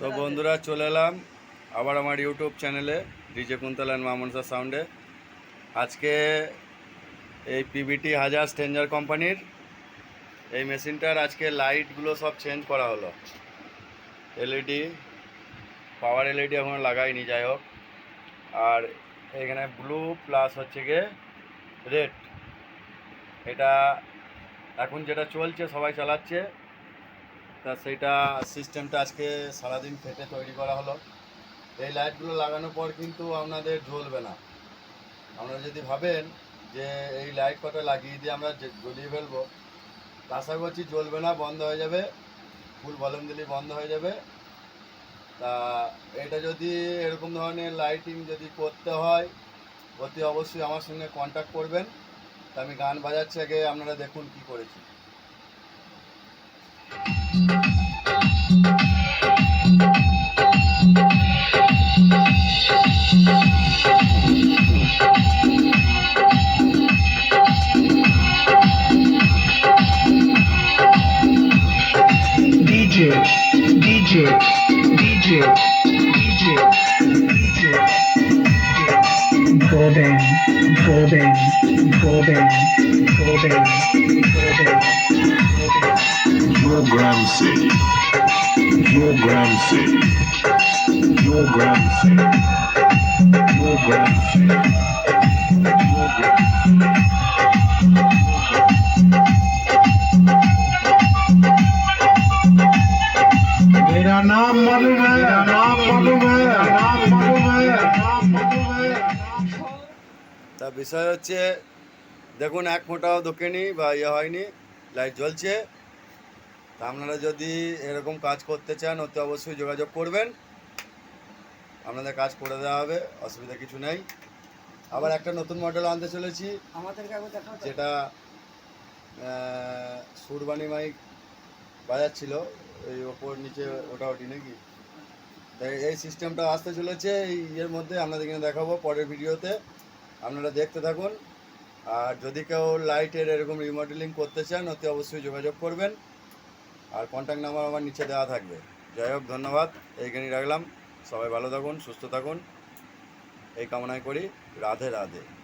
তো বন্ধুরা, চলে এলাম আবার আমার ইউটিউব চ্যানেলে ডিজে কুন্তল অ্যান্ড মামনসা সাউন্ডে আজকে এই পিবিটি হাজার স্ট্রেঞ্জার কোম্পানির এই মেশিনটার আজকে লাইটগুলো সব চেঞ্জ করা হলো। এলইডি পাওয়ার এলইডি এখনও লাগাইনি, যাই হোক। আর এখানে ব্লু প্লাস হচ্ছে গিয়ে রেড এটা এখন যেটা চলছে, সবাই চালাচ্ছে। তা সেইটা সিস্টেমটা আজকে সারাদিন ফেটে তৈরি করা হলো। এই লাইটগুলো লাগানোর পর কিন্তু আপনাদের জ্বলবে না। আপনারা যদি ভাবেন যে এই লাইট কটা লাগিয়ে দিয়ে আমরা জ্বলিয়ে ফেলব আশা করছি জ্বলবে না, বন্ধ হয়ে যাবে। ফুল ভলিউম দিলেই বন্ধ হয়ে যাবে। তা এটা যদি এরকম ধরনের লাইটিং যদি করতে হয়, অতি অবশ্যই আমার সঙ্গে কন্ট্যাক্ট করবেন। তা আমি গান বাজাচ্ছি আগে, আপনারা দেখুন কি করেছি। Golden, golden, golden, golden, golden, golden. Your Gram City. Your Gram City. Your Gram City. Your Gram City. Your Gram मेरा नाम मनु है मेरा नाम मनु है मेरा नाम मनु है मेरा नाम मनु है তা বিষয় হচ্ছে দেখুন এক ফোঁটাও দোকেনি বা ইয়ে হয়নি লাইট জ্বলছে তা আপনারা যদি এরকম কাজ করতে চান অতি অবশ্যই যোগাযোগ করবেন। আপনাদের কাজ করে দেওয়া হবে অসুবিধা কিছু নেই। আবার একটা নতুন মডেল আনতে চলেছি যেটা সুরবানি মাইক ছিল এই ওপর নিচে ওটা ওটি নাকি? তাই এই সিস্টেমটা আসতে চলেছে এই ইয়ের মধ্যে আপনাদের এখানে দেখাবো পরের ভিডিওতে। আপনারা দেখতে থাকুন। আর যদি কেউ লাইটের এরকম রিমডেলিং করতে চান অতি অবশ্যই যোগাযোগ করবেন। আর কন্ট্যাক্ট নাম্বার আমার নিচে দেওয়া থাকবে। যাই হোক, ধন্যবাদ। এইখানেই রাখলাম। সবাই ভালো থাকুন, সুস্থ থাকুন। এই কামনায় করি। রাধে রাধে।